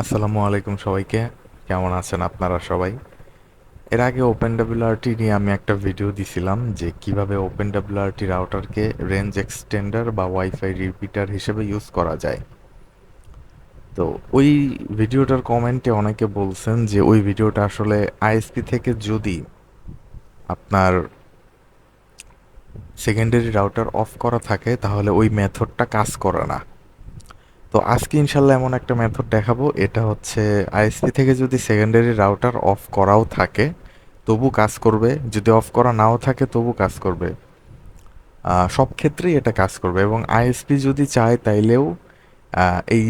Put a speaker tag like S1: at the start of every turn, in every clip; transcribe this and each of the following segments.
S1: আসসালামু আলাইকুম সবাইকে। কেমন আছেন আপনারা সবাই? এর আগে ওপেন ডাব্লিউআরটি নিয়ে আমি একটা ভিডিও দিছিলাম যে কীভাবে ওপেন ডাব্লিউআরটি রাউটারকে রেঞ্জ এক্সটেন্ডার বা ওয়াইফাই রিপিটার হিসেবে ইউজ করা যায়। তো ওই ভিডিওটার কমেন্টে অনেকে বলছেন যে ওই ভিডিওটা আসলে আইএসপি থেকে যদি আপনার সেকেন্ডারি রাউটার অফ করা থাকে, তাহলে ওই মেথডটা কাজ করে না। তো আজকে ইনশাল্লাহ এমন একটা মেথড দেখাবো। এটা হচ্ছে আইএসপি থেকে যদি সেকেন্ডারি রাউটার অফ করাও থাকে, তবু কাজ করবে। যদি অফ করা নাও থাকে, তবু কাজ করবে। সব ক্ষেত্রেই এটা কাজ করবে এবং আইএসপি যদি চায় তাইলেও এই,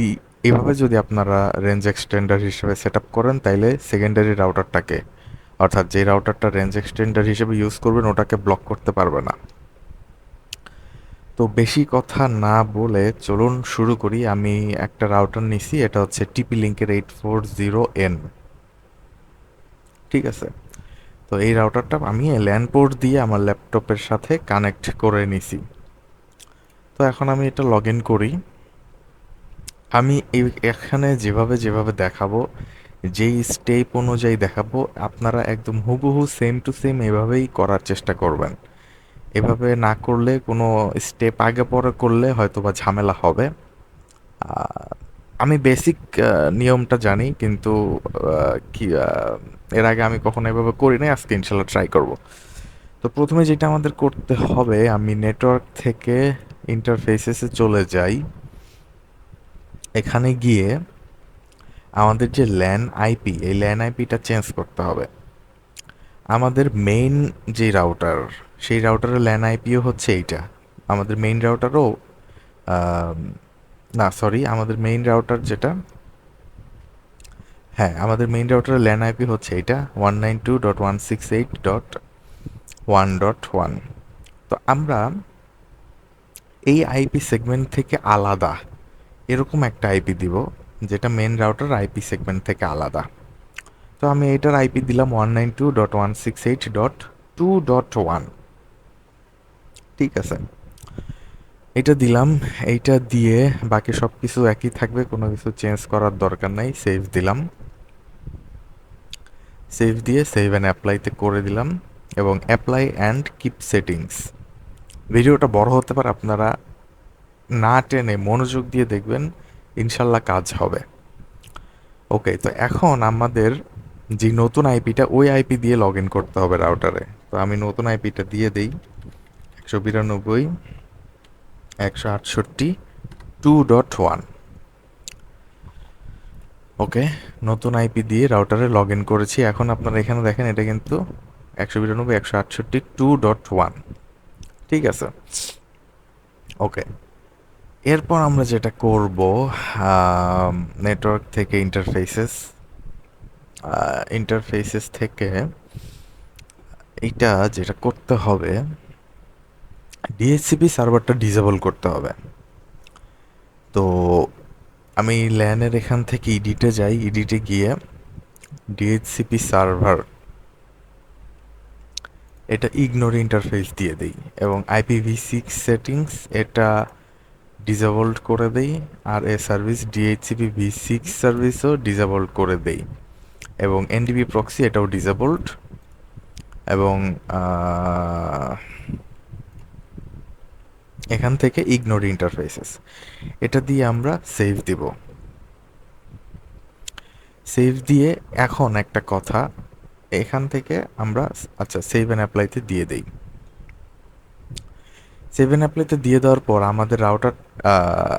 S1: এভাবে যদি আপনারা রেঞ্জ এক্সটেন্ডার হিসেবে সেট করেন, তাইলে সেকেন্ডারি রাউটারটাকে অর্থাৎ যে রাউটারটা রেঞ্জ এক্সটেন্ডার হিসেবে ইউজ করবেন, ওটাকে ব্লক করতে পারবে না। তো বেশি কথা না বলে চলুন শুরু করি। আমি একটা রাউটার নিছি, এটা হচ্ছে টিপি লিঙ্কের এইট ফোর জিরো এন ঠিক আছে? তো এই রাউটারটা আমি ল্যান্ড পোর্ট দিয়ে আমার ল্যাপটপের সাথে কানেক্ট করে নিছি। তো এখন আমি এটা লগ ইন করি। আমি এই এখানে যেভাবে যেভাবে দেখাবো, যেই স্টেপ অনুযায়ী দেখাবো, আপনারা একদম হুবহু সেম টু সেম এভাবেই করার চেষ্টা করবেন। এভাবে না করলে, কোনো স্টেপ আগে পরে করলে হয়তো বা ঝামেলা হবে। আমি বেসিক নিয়মটা জানি, কিন্তু কি এর আগে আমি কখনো এভাবে করি নাই, আজকে ইনশাল্লাহ ট্রাই করব। তো প্রথমে যেটা আমাদের করতে হবে, আমি নেটওয়ার্ক থেকে ইন্টারফেসেসে চলে যাই। এখানে গিয়ে আমাদের যে ল্যান আইপি এই ল্যান আইপিটা চেঞ্জ করতে হবে। আমাদের মেইন যে রাউটার সেই রাউটারের ল্যান আইপিও হচ্ছে এইটা। আমাদের মেইন রাউটারও না সরি আমাদের মেইন রাউটার যেটা হ্যাঁ আমাদের মেইন রাউটারের ল্যান আইপি হচ্ছে এইটা one nine two dot one six eight dot one dot one তো আমরা এই আইপি সেগমেন্ট থেকে আলাদা, এরকম একটা আইপি দিব, যেটা মেন রাউটার আইপি সেগমেন্ট থেকে আলাদা। তো আমি এটার আইপি দিলাম one nine two dot one six eight dot two dot one ঠিক আছে। এটা দিলাম, এইটা দিয়ে বাকি সব কিছু একই থাকবে, কোনো কিছু চেঞ্জ করার দরকার নাই সেভ দিলাম। সেভ দিয়ে সেভ অ্যান্ড অ্যাপ্লাইতে করে দিলাম, এবং অ্যাপ্লাই অ্যান্ড কিপ সেটিংস ভিডিওটা বড় হতে পারে, আপনারা না টেনে মনোযোগ দিয়ে দেখবেন, ইনশাল্লাহ কাজ হবে। ওকে তো এখন আমাদের যে নতুন আইপিটা ওই আইপি দিয়ে লগ ইন করতে হবে রাউটারে তো আমি নতুন আইপিটা দিয়ে দিই। একশো বিরানব্বই, একশো আটষট্টি টু ডট ওয়ান ওকে, নতুন আইপি দিয়ে রাউটারে লগ ইন করেছি। এখন আপনারা এখানে দেখেন, এটা কিন্তু একশো বিরানব্বই, একশো আটষট্টি টু ডট ওয়ান ঠিক আছে? ওকে। এরপর আমরা যেটা করব নেটওয়ার্ক থেকে ইন্টারফেসেস ইন্টারফেসেস থেকে এটা যেটা করতে হবে ডিএসসিপি সার্ভারটা ডিসেবল করতে হবে। তো আমি ল্যানের এখান থেকে ইডিটে যাই ইডিটে গিয়ে ডিএইচসিপি সার্ভার এটা ইগনোর ইন্টারফেস দিয়ে দিই এবং আইপিভি সিক্স সেটিংস এটা ডিসেবল্ড করে দেই আর এ সার্ভিস ডিএইচসিপি ভি সিক্স সার্ভিসও ডিসেবল্ড করে দেই। এবং এনডিবি প্রক্সি এটাও ডিসেবল্ড এবং এখান থেকে ইগনোর ইন্টারফেসেস এটা দিয়ে আমরা সেভ দিব। সেভ দিয়ে এখন একটা কথা, এখান থেকে আমরা আচ্ছা সেভ অ্যান্ড অ্যাপ্লাইতে দিয়ে দেই। সেভ অ্যান্ড অ্যাপ্লাইতে দিয়ে দেওয়ার পর আমাদের রাউটার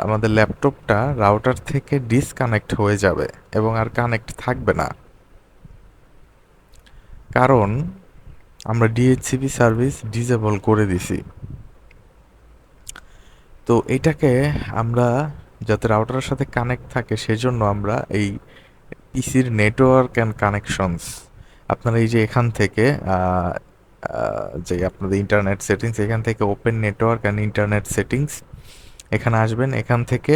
S1: আমাদের ল্যাপটপটা রাউটার থেকে ডিসকানেক্ট হয়ে যাবে এবং আর কানেক্ট থাকবে না। কারণ আমরা ডিএইচসিপি সার্ভিস ডিসেবল করে দিছি। তো এটাকে আমরা যাতে রাউটারের সাথে কানেক্ট থাকে, সেজন্য আমরা এই পিসির নেটওয়ার্ক অ্যান্ড কানেকশনস আপনারা এই যে এখান থেকে যে আপনাদের ইন্টারনেট সেটিংস এখান থেকে open network and internet settings এখানে আসবেন, এখান থেকে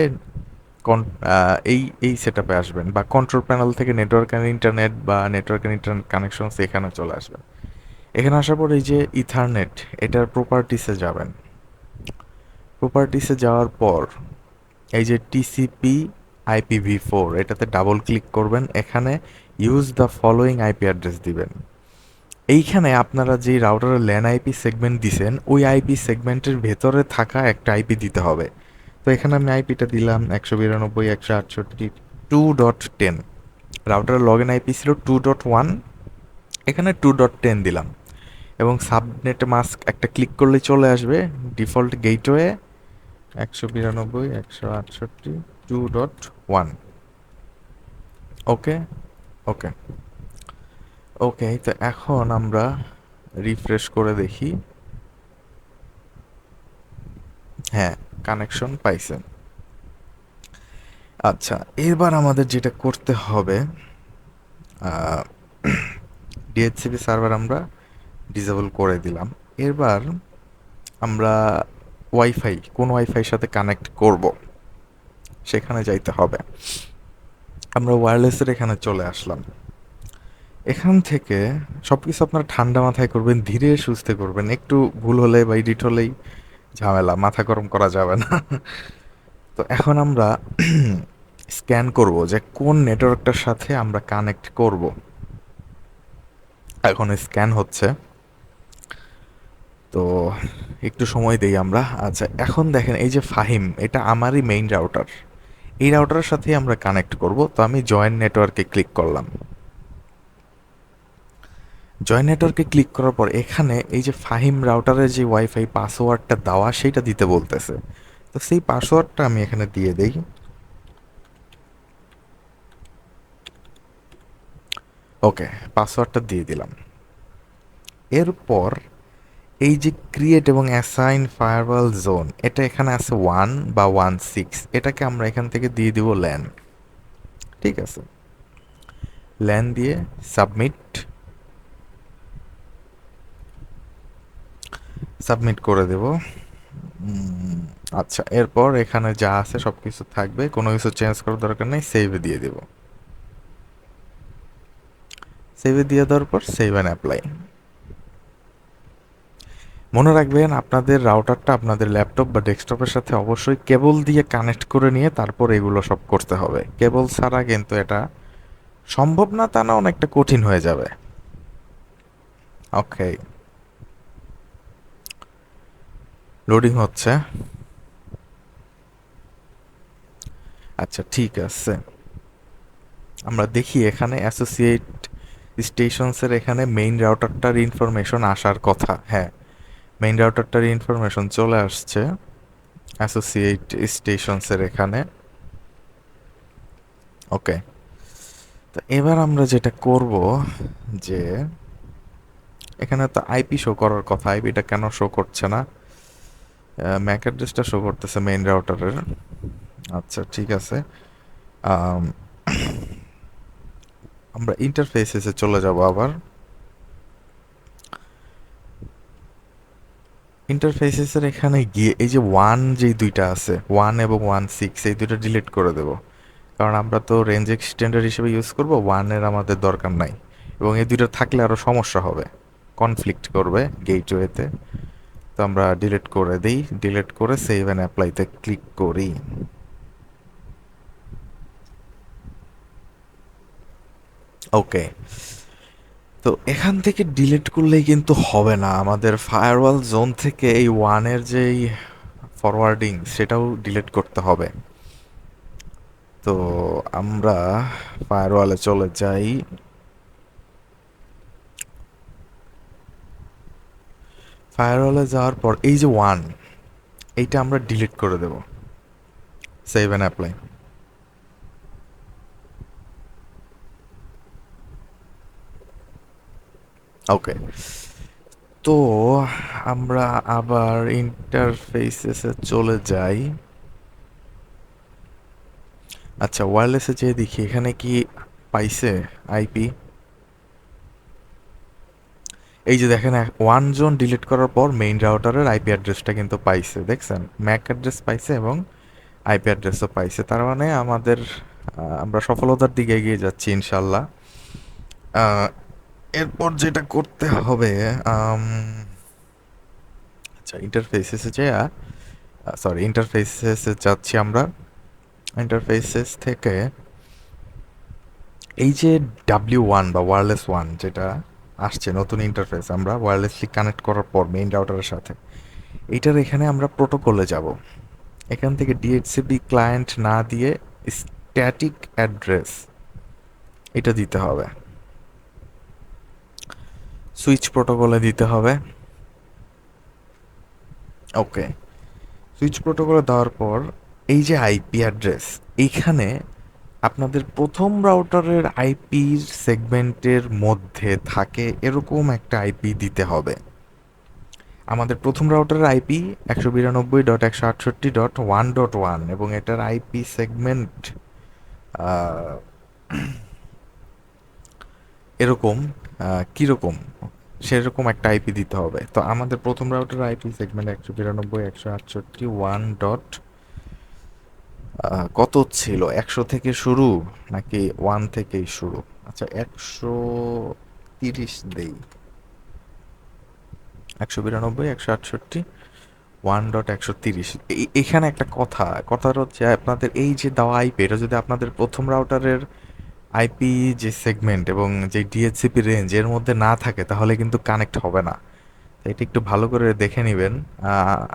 S1: এই এই সেট আসবেন বা কন্ট্রোল প্যানেল থেকে নেটওয়ার্ক অ্যান্ড ইন্টারনেট বা নেটওয়ার্ক অ্যান্ড ইন্টারনেট কানেকশনস এখানে চলে আসবেন এখানে আসার পর এই যে ইথারনেট এটার প্রপার্টিসে যাবেন। প্রপার্টিসে যাওয়ার পর এই যে টিসিপি আইপিভি ফোর এটাতে ডাবল ক্লিক করবেন। এখানে use the following IP address দিবেন। এইখানে আপনারা যে রাউটারের ল্যান আইপি সেগমেন্ট দিছেন, ওই আইপি সেগমেন্টের ভেতরে থাকা একটা আইপি দিতে হবে। তো এখানে আমি আইপিটা দিলাম একশো বিরানব্বই, একশো আটষট্টি টু ডট টেন রাউটারের লগ ইন আইপি ছিল টু ডট ওয়ান এখানে টু ডট টেন দিলাম। এবং সাবনেট মাস্ক একটা ক্লিক করলে চলে আসবে ডিফল্ট গেটওয়ে একশো বিরানব্বই, একশো আটষট্টি two dot one okay? Okay. Okay, তো এখন আমরা রিফ্রেশ করে দেখি। হ্যাঁ কানেকশন পাইছেন। আচ্ছা এবার আমাদের যেটা করতে হবে ডিএইচসিপি সার্ভার আমরা ডিসেবল করে দিলাম। এবার আমরা ওয়াইফাই কোন ওয়াইফাইয়ের সাথে কানেক্ট করব? সেখানে যাইতে হবে। আমরা ওয়্যারলেসের এখানে চলে আসলাম। এখান থেকে সব কিছু আপনারা ঠান্ডা মাথায় করবেন, ধীরে সুস্থে করবেন। একটু ভুল হলে বা এডিট হলেই ঝামেলা, মাথা গরম করা যাবে না। তো এখন আমরা স্ক্যান করব যে কোন নেটওয়ার্কটার সাথে আমরা কানেক্ট করব। এখন স্ক্যান হচ্ছে। তো একটু সময় দেই আমরা। আচ্ছা এখন দেখেন এই যে ফাহিম, এটা আমারই মেইন রাউটার এই রাউটারের সাথেই আমরা কানেক্ট করব। তো আমি জয়েন নেটওয়ার্কে ক্লিক করলাম। জয়েন নেটওয়ার্কে ক্লিক করার পর এখানে এই যে ফাহিম রাউটারের যে ওয়াইফাই পাসওয়ার্ডটা দেওয়া, সেইটা দিতে বলতেছে। তো সেই পাসওয়ার্ডটা আমি এখানে দিয়ে দেই। ওকে পাসওয়ার্ডটা দিয়ে দিলাম। এরপর এই যে ক্রিয়েট এবং অ্যাসাইন ফায়ারওয়াল জোন এটা এখানে আছে ওয়ান বা ওয়ান সিক্স এটাকে আমরা এখান থেকে দিয়ে দিব ল্যান ঠিক আছে। ল্যান দিয়ে সাবমিট সাবমিট করে দেব। আচ্ছা এরপর এখানে যা আছে সব কিছু থাকবে, কোনো কিছু চেঞ্জ করার দরকার নেই সেভে দিয়ে দেব। সেভে দিয়ে দেওয়ার পর সেভ অ্যান্ড অ্যাপ্লাই মনে রাখবেন, আপনাদের রাউটারটা আপনাদের ল্যাপটপ বা ডেস্কটপের সাথে অবশ্যই কেবল দিয়ে কানেক্ট করে নিয়ে তারপর এগুলো সব করতে হবে। কেবল ছাড়া কিন্তু এটা সম্ভব না, তা না, অনেকটা কঠিন হয়ে যাবে। ওকে লোডিং হচ্ছে। আচ্ছা ঠিক আছে। আমরা দেখি এখানে অ্যাসোসিয়েট স্টেশনসের এখানে মেইন রাউটারটার ইনফরমেশন আসার কথা। হ্যাঁ মেইন রাউটারটার ইনফরমেশন চলে আসছে অ্যাসোসিয়েট স্টেশনসের এখানে। ওকে তো এবার আমরা যেটা করব যে, এখানে তো আইপি শো করার কথা। আইপিটা কেন শো করছে না? ম্যাক অ্যাড্রেসটা শো করতেছে মেইন রাউটারের আচ্ছা ঠিক আছে। আমরা ইন্টারফেসেসে চলে যাব আবার। ইন্টারফেসেসের এখানে গিয়ে, এই যে ওয়ান যেই দুইটা আছে ওয়ান এবং ওয়ান সিক্স এই দুইটা ডিলিট করে দেব। কারণ আমরা তো রেঞ্জ এক্সটেন্ডার হিসেবে ইউজ করব ওয়ানের আমাদের দরকার নাই। এবং এই দুইটা থাকলে আরও সমস্যা হবে। কনফ্লিক্ট করবে গেটওয়েতে তো আমরা ডিলিট করে দিই ডিলিট করে সেভ অ্যান্ড অ্যাপ্লাইতে ক্লিক করি। ওকে তো এখান থেকে ডিলিট করলেই কিন্তু হবে না। আমাদের ফায়ারওয়াল জোন থেকে এই ওয়ানের যেই ফরওয়ার্ডিং সেটাও ডিলিট করতে হবে। তো আমরা ফায়ারওয়ালে চলে যাই। ফায়ারওয়ালে যাওয়ার পর, এই যে ওয়ান এইটা আমরা ডিলিট করে দেব। সেভ অ্যান্ড অ্যাপ্লাই ওকে তো আমরা আবার ইন্টারফেসেসে চলে যাই। আচ্ছা ওয়্যারলেসে যেয়ে দেখি, এখানে কি পাইছে আইপি এই যে দেখেন ওয়ান জোন ডিলিট করার পর মেইন রাউটারের আইপি অ্যাড্রেসটা কিন্তু পাইছে, দেখছেন? ম্যাক অ্যাড্রেস পাইছে এবং আইপি অ্যাড্রেসও পাইছে। তার মানে আমাদের আমরা সফলতার দিকে এগিয়ে যাচ্ছি ইনশাল্লাহ এরপর যেটা করতে হবে আচ্ছা ইন্টারফেসেসে যা সরি ইন্টারফেসেসে যাচ্ছি আমরা। ইন্টারফেসেস থেকে এই যে ডাব্লিউ ওয়ান বা ওয়ারলেস ওয়ান যেটা আসছে নতুন ইন্টারফেস আমরা ওয়্যারলেসলি কানেক্ট করার পর মেইন রাউটারের সাথে। এইটার এখানে আমরা প্রোটোকলে যাব। এখান থেকে ডিএইচসিপি ক্লায়েন্ট না দিয়ে স্ট্যাটিক অ্যাড্রেস এটা দিতে হবে। সুইচ প্রোটোকলে দিতে হবে। ওকে সুইচ প্রোটোকলে দেওয়ার পর এই যে আইপি অ্যাড্রেস এইখানে আপনাদের প্রথম রাউটারের আইপি সেগমেন্টের মধ্যে থাকে এরকম একটা আইপি দিতে হবে। আমাদের প্রথম রাউটারের আইপি একশো বিরানব্বই ডট একশো আটষট্টি ডট ওয়ান ডট ওয়ান এবং এটার আইপি সেগমেন্ট এরকম কীরকম? সেরকম একটা আইপি দিতে হবে। তো আমাদের প্রথম রাউটার আইপি সেগমেন্ট একশো বিরানব্বই একশো আটষট্টি ওয়ান ডট কত ছিল? একশো থেকে শুরু নাকি ওয়ান থেকেই শুরু? আচ্ছা একশো তিরিশ দেই। একশো বিরানব্বই, একশো আটষট্টি, ওয়ান ডট একশো তিরিশ। এখানে একটা কথা কথাটা হচ্ছে আপনাদের এই যে দেওয়া আইপি এটা যদি আপনাদের প্রথম রাউটারের আইপি যে সেগমেন্ট এবং যে ডিএচসিপি রেঞ্জ এর মধ্যে না থাকে, তাহলে কিন্তু কানেক্ট হবে না। এটা একটু ভালো করে দেখে নেবেন।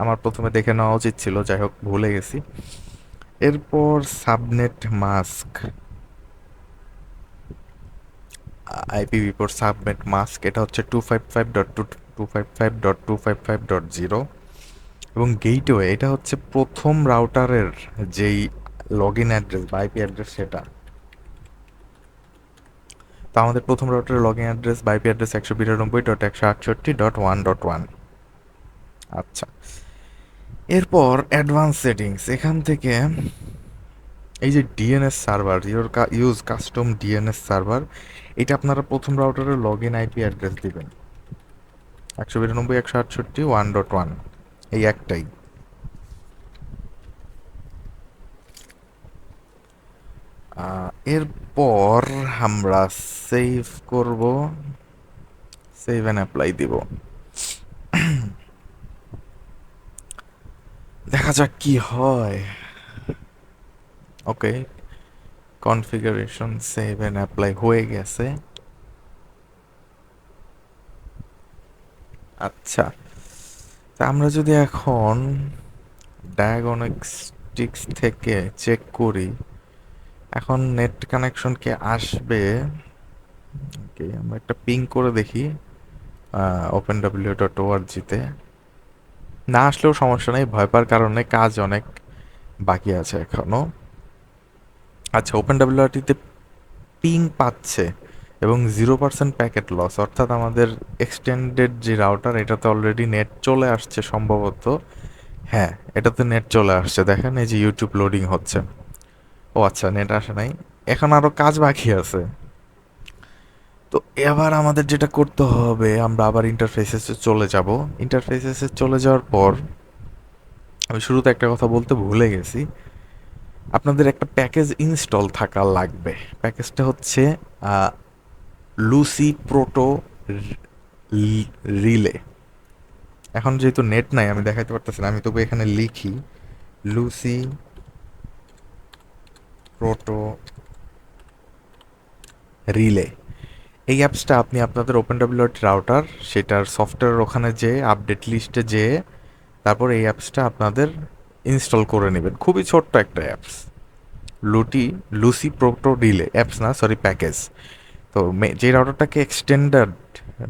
S1: আমার প্রথমে দেখে নেওয়া উচিত ছিল, যাই হোক, ভুলে গেছি। এরপর subnet mask. IPv four subnet mask, এটা হচ্ছে two five five dot two two five five dot two five five dot zero এবং গেটওয়ে, এটা হচ্ছে প্রথম রাউটারের যেই লগ ইন অ্যাড্রেস বা আইপি অ্যাড্রেস সেটা। তো আমাদের প্রথম রাউটারের লগ ইন অ্যাড্রেস বা আইপি অ্যাড্রেস একশো বিরানব্বই ডট একশো আটষট্টি ডট ওয়ান ডট ওয়ান আচ্ছা। এরপর অ্যাডভান্স সেটিংস এখান থেকে এই যে DNS server your use custom DNS server এটা আপনারা প্রথম রাউটারের লগ ইন আইপি অ্যাড্রেস দিবেন। একশো বিরানব্বই, একশো আটষট্টি ওয়ান ডট ওয়ান এই একটাই। এরপর আমরা সেভ করব সেভ অ্যান্ড অ্যাপ্লাই দিব। দেখা যাক কি হয়। ওকে কনফিগারেশন সেভ অ্যাপ্লাই হয়ে গেছে। আচ্ছা। তা আমরা যদি এখন ডায়াগনস্টিক্স থেকে চেক করি, এখন নেট কানেকশন কে আসবে? ওকে আমরা একটা পিং করে দেখি ওপেন ডাব্লিউ ডট ওআরজিতে না আসলেও সমস্যা নেই, ভয় পাওয়ার কারণে কাজ অনেক বাকি আছে এখনও আচ্ছা ওপেন ডাব্লিউআরটিতে পিং পাচ্ছে এবং জিরো পার্সেন্ট প্যাকেট লস অর্থাৎ আমাদের এক্সটেন্ডেড যে রাউটার এটাতে অলরেডি নেট চলে আসছে সম্ভবত। হ্যাঁ এটাতে নেট চলে আসছে। দেখেন এই যে ইউটিউব লোডিং হচ্ছে। ও আচ্ছা নেট আসে নাই। এখন আরও কাজ বাকি আছে। তো এবার আমাদের যেটা করতে হবে, আমরা আবার ইন্টারফেসেসে চলে যাব। ইন্টারফেসেসে চলে যাওয়ার পর, আমি শুরুতে একটা কথা বলতে ভুলে গেছি। আপনাদের একটা প্যাকেজ ইনস্টল থাকা লাগবে। প্যাকেজটা হচ্ছে লুসি প্রোটো রিলে এখন যেহেতু নেট নাই, আমি দেখাতে পারতেছি না, আমি তবু এখানে লিখি লুসি প্রোটো রিলে এই অ্যাপসটা আপনি আপনাদের ওপেন ডাব্লিউটি রাউটার সেটার সফটওয়্যার ওখানে যেয়ে আপডেট লিস্টে যেয়ে তারপর এই অ্যাপসটা আপনাদের ইনস্টল করে নেবেন। খুবই ছোট্ট একটা অ্যাপস। লুটি লুসি প্রোটো রিলে অ্যাপস না সরি প্যাকেজ তো যে রাউটারটাকে এক্সটেন্ডার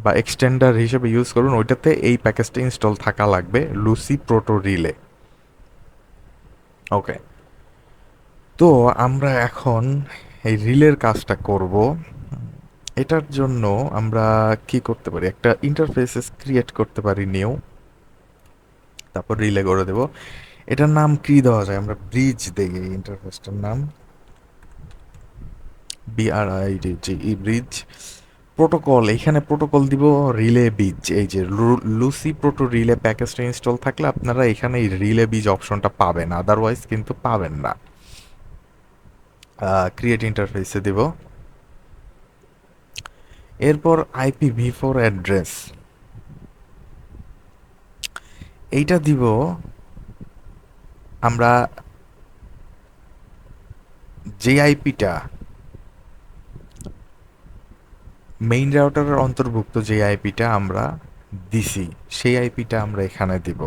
S1: বা এক্সটেন্ডার হিসেবে ইউজ করুন ওইটাতে এই প্যাকেজটা ইনস্টল থাকা লাগবে লুসি প্রোটো রিলে ওকে তো আমরা এখন এই রিলের কাজটা করব। এটার জন্য আমরা কি করতে পারি? একটা ইন্টারফেসেস ক্রিয়েট করতে পারি নিউ তারপর রিলে করে দেব। এটার নাম কি দেওয়া যায়? আমরা ব্রিজ দেই এই ইন্টারফেসটার নাম B R I D G E bridge protocol এখানে প্রোটোকল দিব রিলে বীজ এই যে লুসি প্রোটো রিলে প্যাকেজটা ইনস্টল থাকলে আপনারা এখানে এই রিলে বীজ অপশনটা পাবেন। আদারওয়াইজ কিন্তু পাবেন না। ক্রিয়েট ইন্টারফেসে দিব। এরপর আইপি ভি ফোর অ্যাড্রেস এইটা দিব আমরা যে আইপিটা মেইন রাউটারের অন্তর্ভুক্ত যে আইপিটা আমরা দিছি, সেই আইপিটা আমরা এখানে দিব।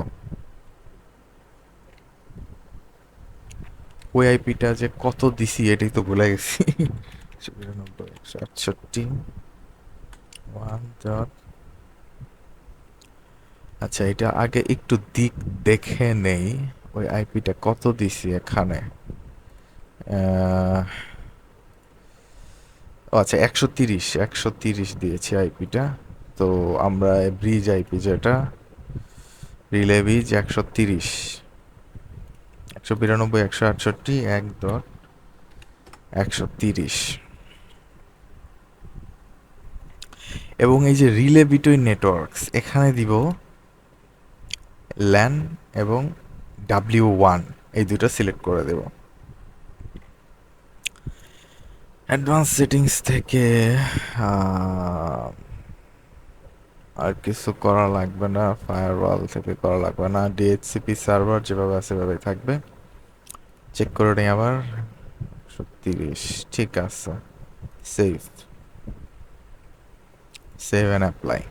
S1: ওই আইপিটা যে কত দিছি এটাই তো ভুলে গেছি। আটষট্টি ডট আচ্ছা এটা আগে একটু দিক দেখে নেই। ওই আইপিটা কত দিছি এখানে? আচ্ছা একশো তিরিশ একশো তিরিশ দিয়েছি আইপিটা তো আমরা ব্রিজ আইপি যেটা, রিলে ব্রিজ একশো তিরিশ। একশো বিরানব্বই, একশো আটষট্টি, এক দশ একশো তিরিশ। এবং এই যে রিলে বিটুইন নেটওয়ার্কস এখানে দিব ল্যান এবং ডাব্লিউ ওয়ান এই দুটো সিলেক্ট করে দেব। অ্যাডভান্স সেটিংস থেকে আর কিছু করা লাগবে না ফায়ারওয়াল থেকে করা লাগবে না ডিএইচসিপি সার্ভার যেভাবে আছে সেভাবেই থাকবে। চেক করে নিই আবার। তিরিশ, ঠিক আছে সেভ সেভ অ্যান্ড অ্যাপ্লাই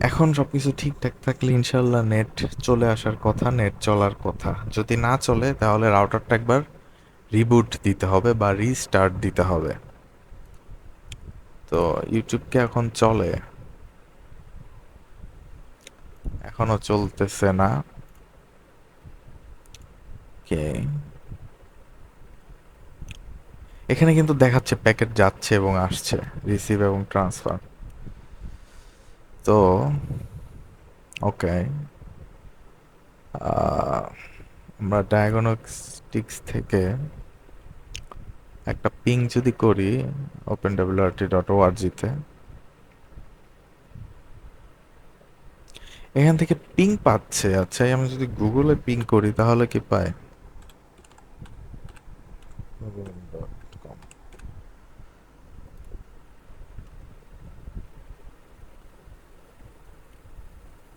S1: এখন সব কিছু ঠিকঠাক থাকলে ইনশাল্লাহ নেট চলে আসার কথা নেট চলার কথা। যদি না চলে, তাহলে রাউটারটা একবার রিবুট দিতে হবে বা রিস্টার্ট দিতে হবে। তো ইউটিউবকে এখন চলে। এখনও চলতেছে না। কে এখানে কিন্তু দেখাচ্ছে প্যাকেট যাচ্ছে এবং আসছে, রিসিভ এবং ট্রান্সফার। তো ওকে আমরা ডায়াগনস্টিক্স থেকে একটা পিং যদি করি ওপেন ডাব্লিউআরটি ডট ওআরজিতে এখান থেকে পিং পাচ্ছে। আচ্ছা আমি যদি গুগলে পিং করি, তাহলে কি পায়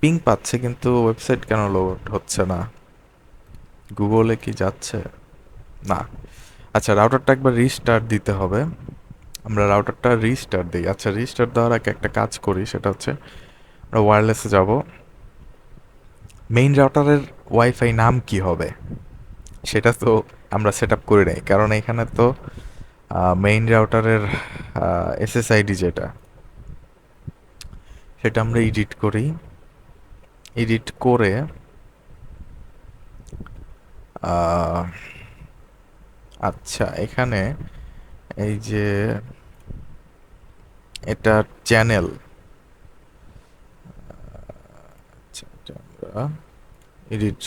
S1: পিং পাচ্ছে, কিন্তু ওয়েবসাইট কেন লোড হচ্ছে না? গুগলে কি যাচ্ছে? না। আচ্ছা রাউটারটা একবার রিস্টার্ট দিতে হবে। আমরা রাউটারটা রিস্টার্ট দিই। আচ্ছা রিস্টার্ট দেওয়ার আগে একটা কাজ করি, সেটা হচ্ছে আমরা ওয়্যারলেসে যাব। মেইন রাউটারের ওয়াইফাই নাম কি হবে? সেটা তো আমরা সেট আপ করে নেই, কারণ এখানে তো মেইন রাউটারের এসএসআইডি যেটা, সেটা আমরা এডিট করি। এডিট করে আচ্ছা এখানে এই যে এটা চ্যানেল আচ্ছা এডিট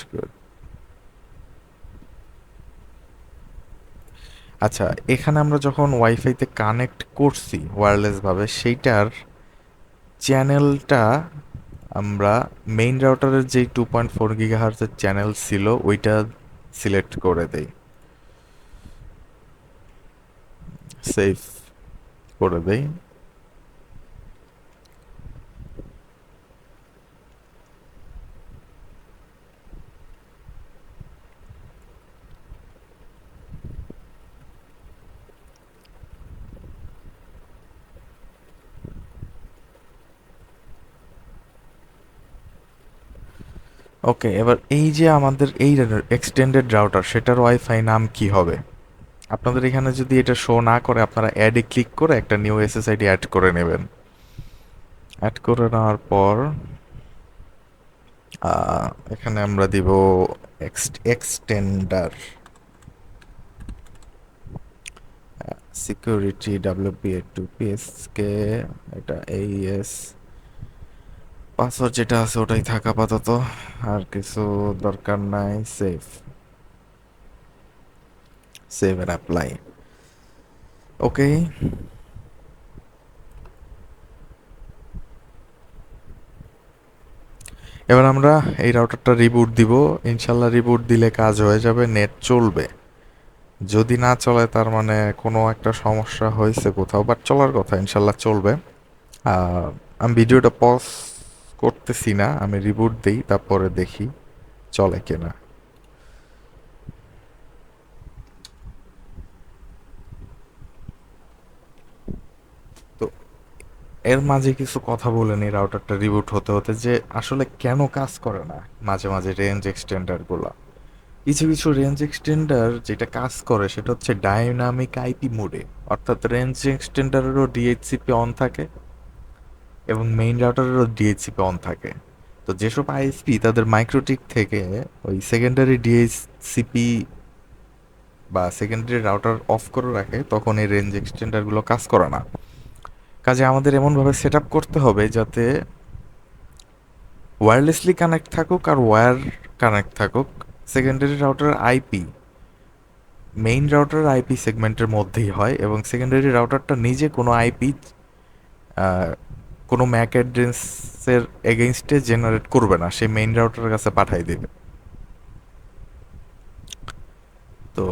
S1: আচ্ছা এখানে আমরা যখন ওয়াইফাইতে কানেক্ট করছি ওয়্যারলেসভাবে সেইটার চ্যানেলটা আমরা মেইন রাউটারের যেই টু পয়েন্ট ফোর গিগাহার্সের চ্যানেল ছিল, ওইটা সিলেক্ট করে দেই। সেভ করে দেই। ওকে, এবার এই যে আমাদের এই এক্সটেন্ডেড রাউটার সেটার ওয়াইফাই নাম কি হবে? আপনাদের এখানে যদি এটা শো না করে, আপনারা অ্যাডে ক্লিক করে একটা নিউ এসএসআইডি অ্যাড করে নেবেন। অ্যাড করে নেওয়ার পর এখানে আমরা দিব extender security WP two PSK এটা এইএস পাসওয়ার্ড যেটা আছে ওটাই থাকা আপাতত, আর কিছু দরকার নাই save save and apply okay এবার আমরা এই রাউটারটা রিবুট দিব। ইনশাল্লাহ রিবুট দিলে কাজ হয়ে যাবে নেট চলবে। যদি না চলে, তার মানে কোনো একটা সমস্যা হয়েছে কোথাও বাট চলার কথা ইনশাল্লাহ চলবে। আমি ভিডিওটা পজ করতেছি না, আমি রিবুট দিই, তারপরে দেখি চলে কিনা। তো এর মাঝে কিছু কথা বলে নি রাউটারটা রিবুট হতে হতে, যে আসলে কেন কাজ করে না মাঝে মাঝে রেঞ্জ এক্সটেন্ডারগুলো কিছু কিছু রেঞ্জ এক্সটেন্ডার যেটা কাজ করে, সেটা হচ্ছে ডায়নামিক আইপি মোডে অর্থাৎ রেঞ্জ এক্সটেন্ডারেরও ডিএইচসিপি অন থাকে এবং মেইন রাউটারেরও ডিএইচসিপি অন থাকে। তো যেসব আইএসপি তাদের মাইক্রোটিক থেকে ওই সেকেন্ডারি ডিএইচসিপি বা সেকেন্ডারি রাউটার অফ করে রাখে, তখন এই রেঞ্জ এক্সটেন্ডারগুলো কাজ করে না। কাজে আমাদের এমনভাবে সেট আপ করতে হবে যাতে ওয়্যারলেসলি কানেক্ট থাকুক আর ওয়্যার কানেক্ট থাকুক। Secondary router IP main router IP সেগমেন্টের মধ্যেই হয় এবং সেকেন্ডারি রাউটারটা নিজে কোনো আইপি কোনো ম্যাক অ্যাড্রেসের এগেনস্টে জেনারেট করবে না, সে মেইন রাউটারের কাছে পাঠাই দেবে। তো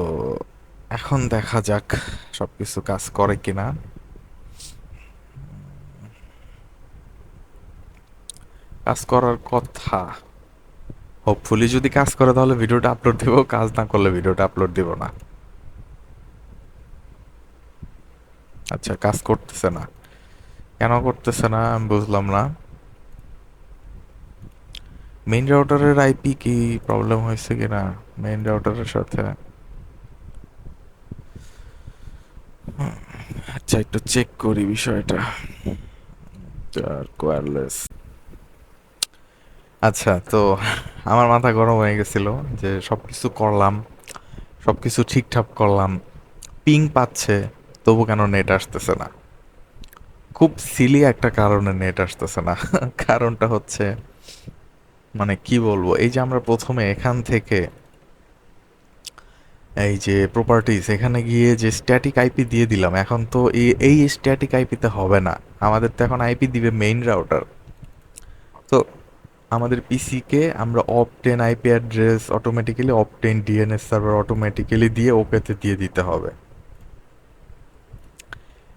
S1: এখন দেখা যাক সব কিছু কাজ করে কিনা। কাজ করার কথা। হোপফুলি যদি কাজ করে তাহলে ভিডিওটা আপলোড দিব, কাজ না করলে ভিডিওটা আপলোড দিব না। আচ্ছা কাজ করতেছে না। কেন করতেছে না, আমি বুঝলাম না। মেইন রাউটারের আইপি কি প্রবলেম হয়েছে কিনা মেইন রাউটারের সাথে। আচ্ছা একটু চেক করি বিষয়টা। ওয়্যারলেস আচ্ছা তো আমার মাথা গরম হয়ে গেছিল যে সব কিছু করলাম সব কিছু ঠিকঠাক করলাম পিং পাচ্ছে, তবু কেন নেট আসতেছে না? খুব সিলি একটা কারণে নেট আসতেছে না। কারণটা হচ্ছে মানে কি বলব, এই যে আমরা প্রথমে এখান থেকে এই যে প্রপার্টিস এখানে গিয়ে যে স্ট্যাটিক আইপি দিয়ে দিলাম, এখন তো এই স্ট্যাটিক আইপিতে হবে না। আমাদের তো এখন আইপি দিবে মেইন রাউটার তো আমাদের পিসিকে আমরা obtain IP address automatically obtain DNS server automatically দিয়ে ওপেতে দিয়ে দিতে হবে।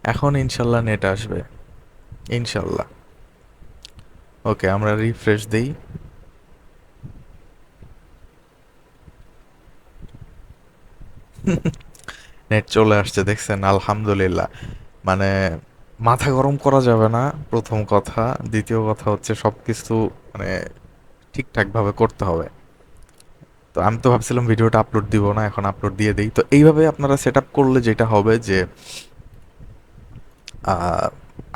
S1: এখন ইনশাল্লাহ নেট আসবে। ইনশাল্লাহ। ওকে আমরা রিফ্রেশ দিই। নেট চলে আসছে, দেখছেন? আলহামদুলিল্লাহ। মানে মাথা গরম করা যাবে না, প্রথম কথা। দ্বিতীয় কথা হচ্ছে সব কিছু মানে ঠিকঠাকভাবে করতে হবে। তো আমি তো ভাবছিলাম ভিডিওটা আপলোড দিব না, এখন আপলোড দিয়ে দিই। তো এইভাবে আপনারা সেট করলে যেটা হবে যে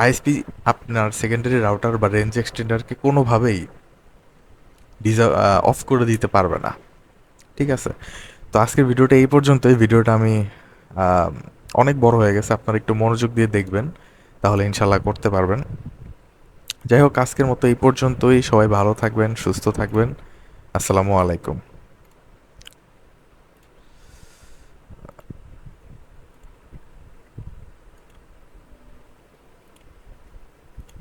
S1: আইএসপি আপনার সেকেন্ডারি রাউটার বা রেঞ্জ এক্সটেন্ডারকে কোনোভাবেই ডিজা অফ করে দিতে পারবে না। ঠিক আছে? তো আজকের ভিডিওটা এই পর্যন্তই। ভিডিওটা আমি অনেক বড় হয়ে গেছে। আপনারা একটু মনোযোগ দিয়ে দেখবেন, তাহলে ইনশাল্লাহ করতে পারবেন। যাই হোক, আজকের মতো এই পর্যন্তই। সবাই ভালো থাকবেন, সুস্থ থাকবেন। আসসালামু আলাইকুম।